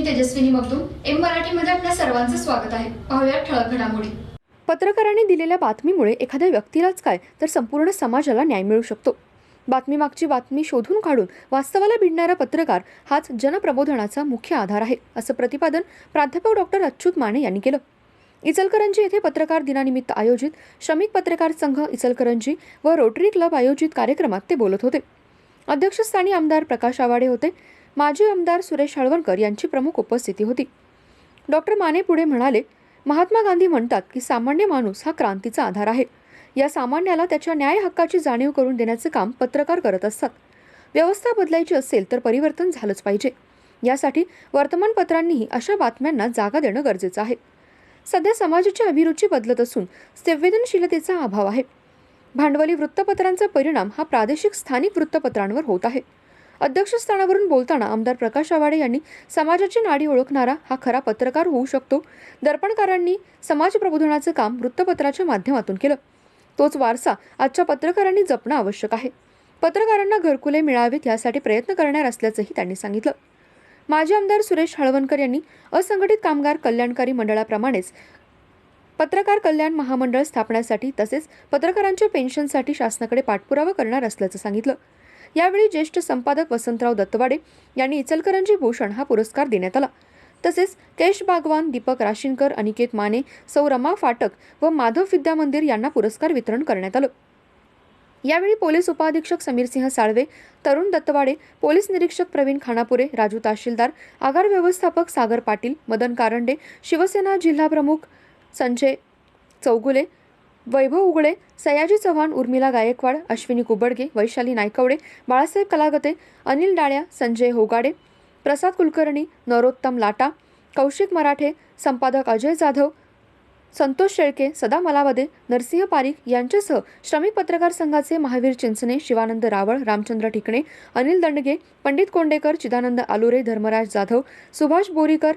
मी Tejaswini Magdum M मराठीमध्ये आपल्या सर्वांचं स्वागत आहे. पाहूया ठळक घडामोडी. पत्रकारांनी दिलेल्या बातमीमुळे एखाद्या व्यक्तीलाच काय तर संपूर्ण समाजाला न्याय मिळू शकतो. बातमीमागची बातमी शोधून काढून वास्तवाला भिडणारा पत्रकार हाच जनप्रबोधनाचा मुख्य आधार आहे असं प्रतिपादन प्राध्यापक डॉक्टर अच्युत माने यांनी केलं. इचलकरंजी येथे पत्रकार दिनानिमित्त आयोजित श्रमिक पत्रकार संघ इचलकरंजी व रोटरी क्लब आयोजित कार्यक्रमात ते बोलत होते. अध्यक्षस्थानी आमदार प्रकाश आवाडे होते. माजी आमदार सुरेश हळवणकर यांची प्रमुख उपस्थिती होती. डॉक्टर माने पुढे म्हणाले महात्मा गांधी म्हणतात की सामान्य माणूस हा क्रांतीचा आधार आहे. या सामान्याला त्याच्या न्याय हक्काची जाणीव करून देण्याचं काम पत्रकार करत असतात. व्यवस्था बदलायची असेल तर परिवर्तन झालंच पाहिजे. यासाठी वर्तमानपत्रांनीही अशा बातम्यांना जागा देणं गरजेचं आहे. सध्या समाजाची अभिरुची बदलत असून संवेदनशीलतेचा अभाव आहे. भांडवली वृत्तपत्रांचा परिणाम हा प्रादेशिक स्थानिक वृत्तपत्रांवर होत आहे. अध्यक्षस्थानावरून बोलताना आमदार प्रकाश आवाडे यांनी समाजाची नाडी ओळखणारा हा खरा पत्रकार होऊ शकतो. दर्पणकारांनी समाज प्रबोधनाचं काम वृत्तपत्राच्या माध्यमातून केलं. तोच वारसा आजच्या पत्रकारांनी जपणं आवश्यक आहे. पत्रकारांना घरकुले मिळावेत यासाठी प्रयत्न करणार असल्याचंही त्यांनी सांगितलं. माजी आमदार सुरेश हळवणकर यांनी असंघटित कामगार कल्याणकारी मंडळाप्रमाणेच पत्रकार कल्याण महामंडळ स्थापण्यासाठी तसेच पत्रकारांच्या पेन्शनसाठी शासनाकडे पाठपुरावा करणार असल्याचं सांगितलं. यावेळी ज्येष्ठ संपादक वसंतराव दत्तवाडे यांनी इचलकरंजी भूषण हा पुरस्कार देण्यात आला. तसेच केश बागवान दीपक राशींकर अनिकेत माने सौ रमा फाटक व माधव विद्या मंदिर यांना पुरस्कार वितरण करण्यात आलं. यावेळी पोलीस उपाधीक्षक समीरसिंह साळवे तरुण दत्तवाडे पोलीस निरीक्षक प्रवीण खानापुरे राजू तहसीलदार आगार व्यवस्थापक सागर पाटील मदन कारंडे शिवसेना जिल्हाप्रमुख संजय चौगुले वैभव उगळे सयाजी चव्हाण उर्मिला गायकवाड अश्विनी कुबडगे वैशाली नायकवडे बाळासाहेब कलागते अनिल डाळ्या संजय होगाडे प्रसाद कुलकर्णी नरोत्तम लाटा कौशिक मराठे संपादक अजय जाधव संतोष शेळके सदा मलावदे नरसिंह पारिक यांच्यासह श्रमिक पत्रकार संघाचे महावीर चिंचणे शिवानंद रावळ रामचंद्र ठिकणे अनिल दंडगे पंडित कोंडेकर चिदानंद आलुरे धर्मराज जाधव सुभाष बोरीकर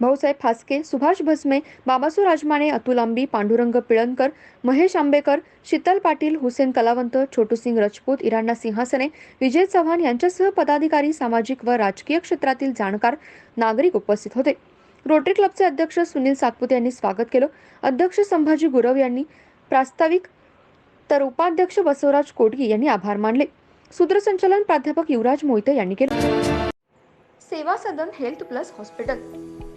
भाऊसाहेब फासके सुभाष भस्मे बाबासू राजमाने अतुल आंबी पांडुरंग पिळणकर महेश आंबेकर शीतल पाटील हुसेन कलावंत छोटूसिंग राजपूत इराणा सिंहासने विजय चव्हाण यांच्यासह पदाधिकारी सामाजिक व राजकीय क्षेत्रातील जाणकार नागरिक उपस्थित होते. रोटरी क्लबचे अध्यक्ष सुनील सातपुते यांनी स्वागत केलं. अध्यक्ष संभाजी गुरव यांनी प्रास्ताविक तर उपाध्यक्ष बसवराज कोटगी यांनी आभार मानले. सूत्रसंचालन प्राध्यापक युवराज मोहिते यांनी केले. Seva Sadan health plus hospital.